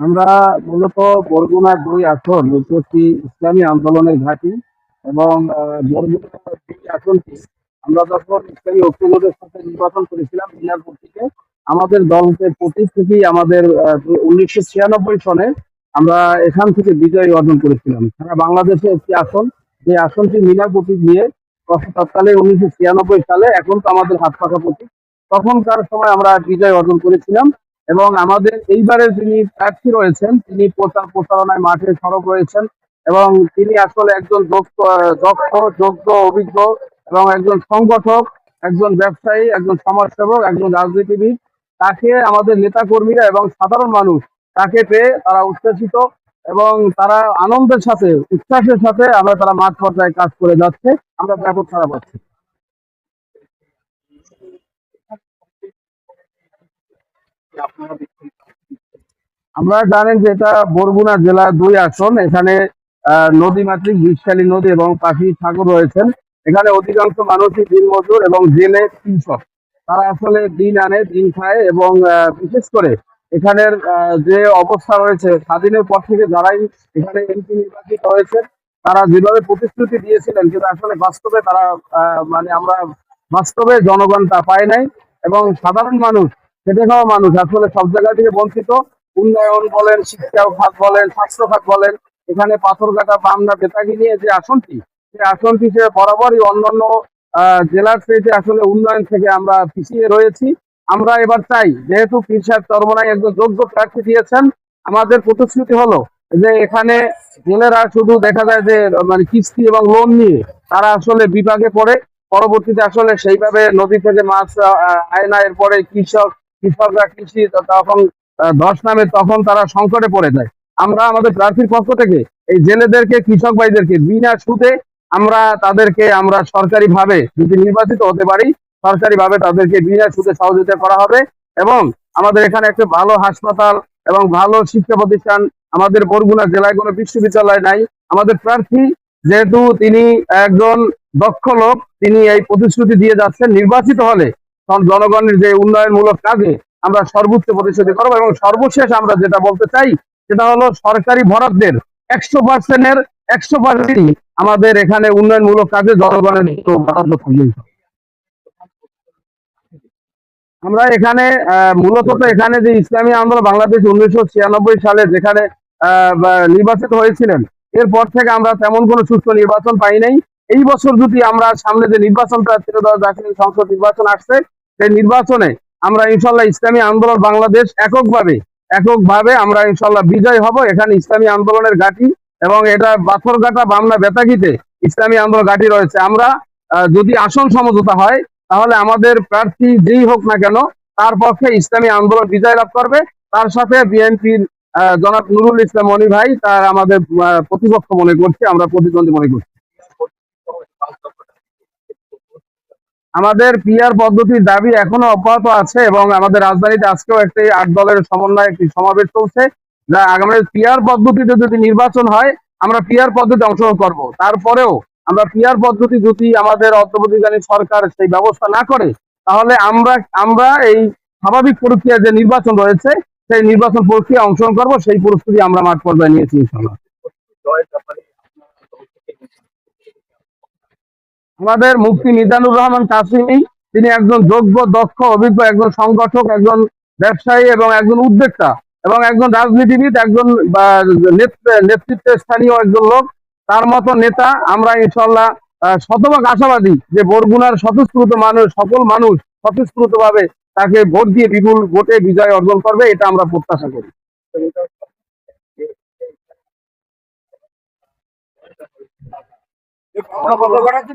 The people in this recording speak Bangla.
আমরা মূলত বরগুনা দুই আসন এটি ইসলামী আন্দোলনের ঘাঁটি এবং বরগুনা দুই আসনটি আমরা যখন ইসলামী ঐক্যবোধের সাথে নির্বাচন করেছিলাম মিনারপুর থেকে, আমাদের দলকে থেকেই আমাদের উনিশশো ছিয়ানব্বই সনে আমরা এখান থেকে বিজয় অর্জন করেছিলাম। সারা বাংলাদেশে একটি আসন যে আসনটি মিনার প্রতীক নিয়ে তৎকালে উনিশশো ছিয়ানব্বই সালে এখন তো আমাদের হাত পাখা প্রতীক। তখনকার সময় আমরা বিজয় অর্জন করেছিলাম। এবং আমাদের এইবারের যিনি প্রার্থী রয়েছেন, তিনি প্রচার প্রচারণায় মাঠে সরব রয়েছেন এবং তিনি আসলে একজন দক্ষ যোগ্য, অভিজ্ঞ এবং একজন সংগঠক, একজন ব্যবসায়ী, একজন সমাজসেবক, একজন রাজনীতিবিদ। তাকে আমাদের নেতা কর্মীরা এবং সাধারণ মানুষ তাকে পেয়ে তারা উচ্ছ্বাসিত এবং তারা আনন্দের সাথে, উচ্ছ্বাসের সাথে আমরা তারা মাঠ পর্যায়ে কাজ করে যাচ্ছে। আমরা ব্যাপক সারা পাচ্ছি। আমরা জানেন যে এটা বরগুনা জেলার দুই আসন, এখানে নদীমাতৃক বিশালী নদী এবং পাখি সাগর রয়েছেন। এখানে অধিকাংশ মানুষই দিনমজুর এবং জেলে কৃষক। তারা আসলে দিন আনে, দিন খায় এবং বিশেষ করে এখানের যে অবস্থা রয়েছে, স্বাধীনের পর থেকে যারাই এখানে এমপি নির্বাচিত হয়েছে তারা যেভাবে প্রতিশ্রুতি দিয়েছিলেন, কিন্তু আসলে বাস্তবে তারা মানে আমরা বাস্তবে জনগণ তা পায় নাই এবং সাধারণ মানুষ খেটে খাওয়া মানুষ। আসলে সব জায়গা থেকে বঞ্চিত। উন্নয়ন বলেন, শিক্ষা খাত বলেন, স্বাস্থ্য খাত বলেন, এখানে পাথরঘাটা বামনা বেতাগি নিয়ে যে আসনটি, সেই আসনটি সে বরাবরই অন্যান্য জেলার চেয়ে আসলে উন্নয়ন থেকে আমরা পিছিয়ে রয়েছি। আমরা এবার চাই, যেহেতু পীর সাহেব চরমনাই একজন যোগ্য প্রার্থী দিয়েছেন, আমাদের প্রতিশ্রুতি হলো যে এখানে জেলেরা শুধু দেখা যায় যে মানে কিস্তি এবং লোন নিয়ে তারা আসলে বিভাগে পড়ে। পরবর্তীতে আসলে সেইভাবে নদী থেকে মাছ আয় না, এরপরে কৃষক কৃষকরা কৃষি তখন ধস নামে তখন তারা সংকটে পড়ে যায়। আমরা আমাদের প্রার্থীর পক্ষ থেকে এই জেলেদেরকে, কৃষক ভাইদেরকে বিনা সুদে আমরা তাদেরকে, আমরা সরকারি ভাবে যদি নির্বাচিত হতে পারি সরকারি ভাবে তাদেরকে বিনা সুদে সহযোগিতা করা হবে এবং আমাদের এখানে একটা ভালো হাসপাতাল এবং ভালো শিক্ষা প্রতিষ্ঠান আমাদের বরগুনা জেলায় কোনো বিশ্ববিদ্যালয় নাই। আমাদের প্রার্থী যেহেতু তিনি একজন দক্ষ লোক, তিনি এই প্রতিশ্রুতি দিয়ে যাচ্ছেন, নির্বাচিত হলে জনগণের যে উন্নয়নমূলক কাজে আমরা সর্বোচ্চ প্রতিশ্রুতি করব এবং সর্বশেষ আমরা যেটা বলতে চাই, সেটা হলো সরকারি বরাদ্দের একশো পার্সেন্টের একশো পার্সেন্ট আমাদের এখানে উন্নয়নমূলক কাজে জনগণের বরাদ্দ থাকবে আমরা এখানে মূলত তো এখানে যে ইসলামী আন্দোলন বাংলাদেশ উনিশশো ছিয়ানব্বই সালে যেখানে নির্বাচিত হয়েছিলেন, এরপর থেকে আমরা তেমন কোনো সুস্থ নির্বাচন পাই নাই। এই বছর যদি আমরা সামনে যে নির্বাচনটা ত্রিদশ জাতীয় সংসদ নির্বাচন আসছে সেই নির্বাচনে আমরা ইনশাল্লাহ ইসলামী আন্দোলন বাংলাদেশ এককভাবে এককভাবে আমরা ইনশাল্লাহ বিজয় হব এখানে ইসলামী আন্দোলনের ঘাঁটি এবং এটা পাথরঘাটা বামনা বেতাগিতে ইসলামী আন্দোলন ঘাঁটি রয়েছে। আমরা যদি আসন সমঝোতা হয়, তাহলে আমাদের প্রার্থী যেই হোক না কেন, তার পক্ষে ইসলামী আন্দোলন বিজয় লাভ করবে। তার সাথে বিএনপির জনাব নুরুল ইসলাম মনি ভাই, তার আমাদের প্রতিপক্ষ মনে করছি, আমরা প্রতিদ্বন্দ্বী মনে করছি। আমাদের পিআর পদ্ধতির দাবি এখনও অব্যাহত আছে এবং আমাদের রাজধানীতে আজকেও একটি আট দলের সমন্বয়ে একটি সমাবেশ চলছে, যা আগামী পিআর পদ্ধতিতে যদি নির্বাচন হয়, আমরা পিআর পদ্ধতি অংশগ্রহণ করব। তারপরেও আমরা পিআর পদ্ধতি যদি আমাদের অর্থপ্রতিকারী সরকার সেই ব্যবস্থা না করে, তাহলে আমরা আমরা এই স্বাভাবিক প্রক্রিয়া যে নির্বাচন রয়েছে, সেই নির্বাচন প্রক্রিয়া অংশগ্রহণ করব, সেই পরিস্থিতি আমরা মাঠ পর্যায়ে নিয়েছি ইনশাল্লাহ আমাদের মুফতি মিজানুর রহমান কাসিমি, তিনি একজন যোগ্য, দক্ষ, অভিজ্ঞ, একজন সংগঠক, একজন ব্যবসায়ী এবং একজন উদ্যোক্তা এবং একজন রাজনীতিবিদ, একজন নেতৃত্বে স্থানীয় একজন লোক। তার মতো নেতা আমরা ইনশাল্লাহ শতভাগ আশাবাদী যে বরগুনার স্বতঃস্ফূর্ত মানুষ সকল মানুষ স্বতঃস্ফূর্ত ভাবে তাকে ভোট দিয়ে বিপুল ভোটে বিজয় অর্জন করবে, এটা আমরা প্রত্যাশা করি।